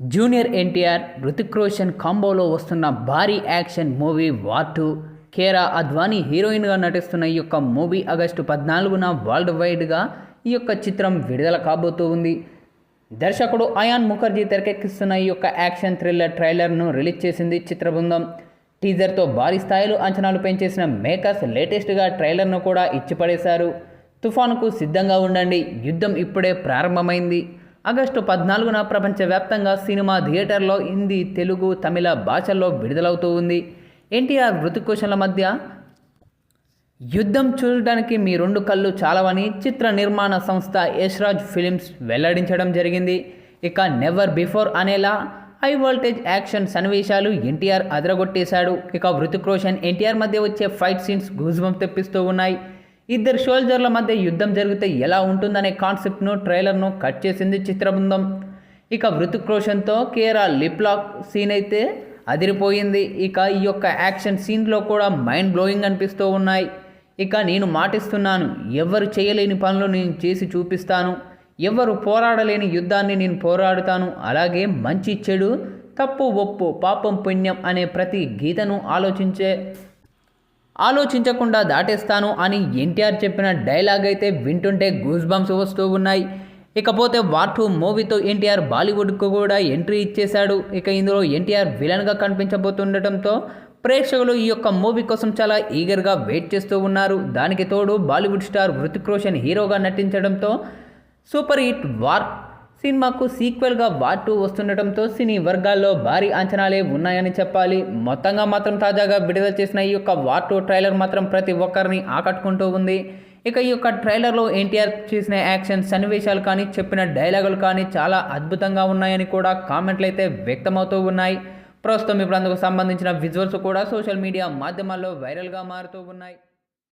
Junior NTR Hrithik Roshan కాంబోలో వస్తున్న భారీ action movie War two. Kiara Advani హీరోయిన్గా నటిస్తున్న ఈ యొక్క మూవీ ఆగస్టు పద్నాలుగున వరల్డ్ వైడ్గా ఈ యొక్క చిత్రం విడుదల కాబోతూ ఉంది. దర్శకుడు అయాన్ ముఖర్జీ తెరకెక్కిస్తున్న ఈ యొక్క యాక్షన్ థ్రిల్లర్ ట్రైలర్ను రిలీజ్ చేసింది చిత్ర బృందం టీజర్తో భారీ స్థాయిలో అంచనాలు పెంచేసిన మేకర్స్ లేటెస్ట్గా ట్రైలర్ను కూడా ఇచ్చిపడేశారు. తుఫానుకు సిద్ధంగా ఉండండి యుద్ధం ఇప్పుడే ప్రారంభమైంది. ఆగస్టు పద్నాలుగున ప్రపంచవ్యాప్తంగా సినిమా థియేటర్లో హిందీ తెలుగు తమిళ భాషల్లో విడుదలవుతూ ఉంది. ఎన్టీఆర్ మృతికోశల మధ్య యుద్ధం చూడడానికి మీ రెండు కళ్ళు చాలవని చిత్ర నిర్మాణ సంస్థ యశ్రాజ్ ఫిలిమ్స్ వెల్లడించడం జరిగింది. ఇక నెవర్ బిఫోర్ అనేలా హై వోల్టేజ్ యాక్షన్ సన్నివేశాలు ఎన్టీఆర్ అదరగొట్టేశాడు. ఇక హృతిక్ రోషన్ ఎన్టీఆర్ మధ్య వచ్చే ఫైట్ సీన్స్ గూజ్బం తెప్పిస్తూ ఉన్నాయి. ఇద్దరు సోల్జర్ల మధ్య యుద్ధం జరిగితే ఎలా ఉంటుందనే కాన్సెప్ట్ను ట్రైలర్ను కట్ చేసింది చిత్రబృందం. ఇక హృతిక్ రోషన్తో కేరా లిప్లాక్ సీన్ అయితే అదిరిపోయింది. ఇక ఈ యొక్క యాక్షన్ సీన్లో కూడా మైండ్ బ్లోయింగ్ అనిపిస్తూ ఉన్నాయి. ఇక నేను మాటిస్తున్నాను ఎవరు చేయలేని పనులు నేను చేసి చూపిస్తాను. ఎవరు పోరాడలేని యుద్ధాన్ని నేను పోరాడుతాను. అలాగే మంచి చెడు తప్పు ఒప్పు పాపం పుణ్యం అనే ప్రతి గీతను ఆలోచించే ఆలోచించకుండా దాటేస్తాను అని ఎన్టీఆర్ చెప్పిన డైలాగ్ అయితే వింటుంటే గూస్ బంప్స్ వస్తూ ఉన్నాయి. ఇకపోతే వార్ టూ మూవీతో ఎన్టీఆర్ బాలీవుడ్కు కూడా ఎంట్రీ ఇచ్చేశాడు. ఇక ఇందులో ఎన్టీఆర్ విలన్గా కనిపించబోతుండటంతో ప్రేక్షకులు ఈ యొక్క మూవీ కోసం చాలా ఈగర్గా వెయిట్ చేస్తూ ఉన్నారు. దానికి తోడు బాలీవుడ్ స్టార్ హృతిక్ రోషన్ హీరోగా నటించడంతో సూపర్ హిట్ వార్ సినిమాకు సీక్వెల్గా వార్ టూ వస్తుండటంతో సినీ వర్గాల్లో భారీ అంచనాలే ఉన్నాయని చెప్పాలి. మొత్తంగా మాత్రం తాజాగా విడుదల చేసిన ఈ యొక్క వార్ టూ ట్రైలర్ మాత్రం ప్రతి ఒక్కరిని ఆకట్టుకుంటూ ఉంది. ఇక ఈ యొక్క ట్రైలర్లో ఎన్టీఆర్ చేసిన యాక్షన్ సన్నివేశాలు కానీ చెప్పిన డైలాగులు కానీ చాలా అద్భుతంగా ఉన్నాయని కూడా కామెంట్లు అయితే వ్యక్తమవుతూ ఉన్నాయి. ప్రస్తుతం ఇప్పుడు అందుకు సంబంధించిన విజువల్స్ కూడా సోషల్ మీడియా మాధ్యమాల్లో వైరల్గా మారుతూ ఉన్నాయి.